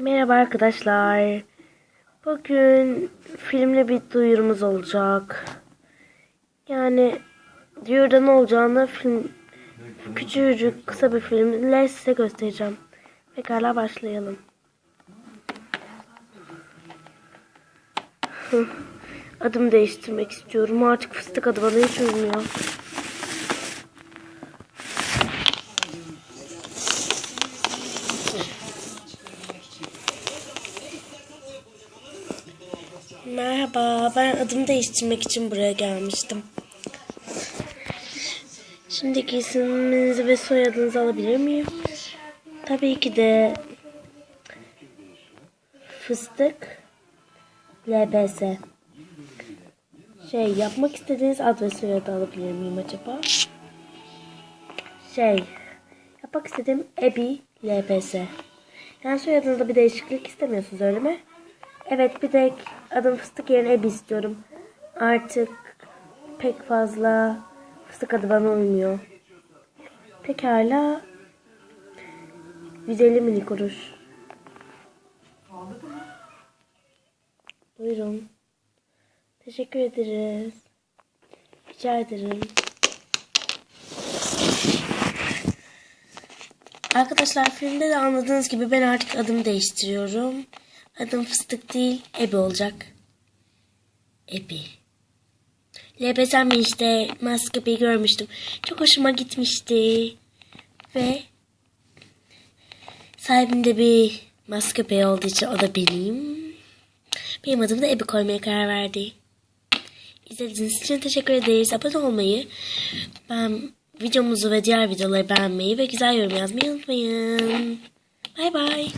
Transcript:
Merhaba arkadaşlar. Bugün filmle bir duyurumuz olacak. Yani duyuruda ne olacağını film küçücük kısa bir filmle size göstereceğim. Pekala başlayalım. Hı, Adımı değiştirmek istiyorum. Artık fıstık adı bana hiç uymuyor. Merhaba, ben adımı değiştirmek için buraya gelmiştim. Şimdiki isminizi ve soyadınızı alabilir miyim? Tabii ki de Fıstık LBS. Şey, yapmak istediğiniz ad ve soyadı alabilir miyim acaba? Şey, yapmak istediğim Ebi LBS. Yani soyadınızda bir değişiklik istemiyorsunuz öyle mi? Evet bir de adım fıstık yerine Ebi istiyorum. Artık pek fazla fıstık adı bana uymuyor. Pekala. 150 mini kuruş. Buyurun. Teşekkür ederiz. Rica ederim. Arkadaşlar filmde de anladığınız gibi ben artık adımı değiştiriyorum. Adım fıstık değil, Ebi olacak. Ebi. LBS'm işte maskeyi görmüştüm. Çok hoşuma gitmişti. Ve sahibimde bir maske olduğu için o da benim. Benim adımı da Ebi koymaya karar verdi. İzlediğiniz için teşekkür ederiz. Abone olmayı, ben videomuzu ve diğer videoları beğenmeyi ve güzel yorum yazmayı unutmayın. Bay bay.